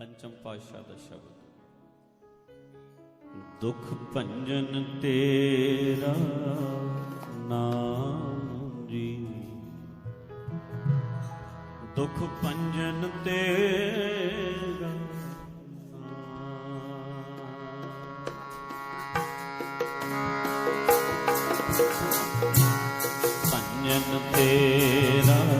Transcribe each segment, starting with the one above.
ਪੰਚਮ ਪਾਤਸ਼ਾਹ ਦਾ ਸ਼ਬਦ। ਦੁਖ ਭੰਜਨ ਤੇਰਾ ਨਾਮ ਜੀ। ਦੁਖ ਭੰਜਨ ਤੇਰਾ ਭੰਜਨ ਤੇਰਾ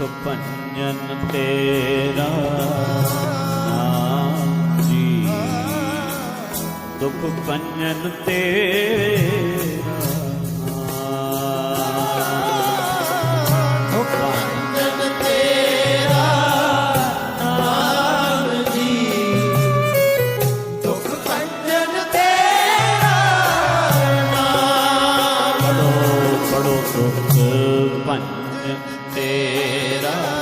ਦੁਖ ਭੰਜਨ ਤੇਰਾ ਨਾਮ ਜੀ। ਦੁਖ ਭੰਜਨ ਤੇਰਾ ਦੁਖ ਭੰਜਨ ਤੇਰਾ ਨਾਮ ਜੀ। ਦੁਖ ਭੰਜਨ ਤੇਰਾ ਨਾਮ। ਪੜੋ ਪੜੋ ਦੁਖ ਭੰਜਨ ਤੇਰਾ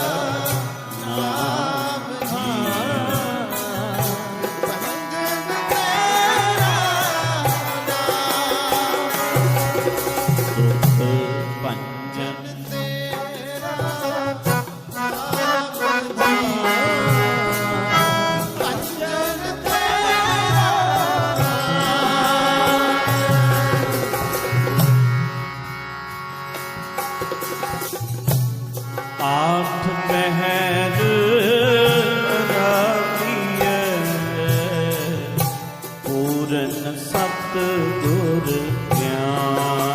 ਸਤ ਗੁਰ ਗਿਆਨ।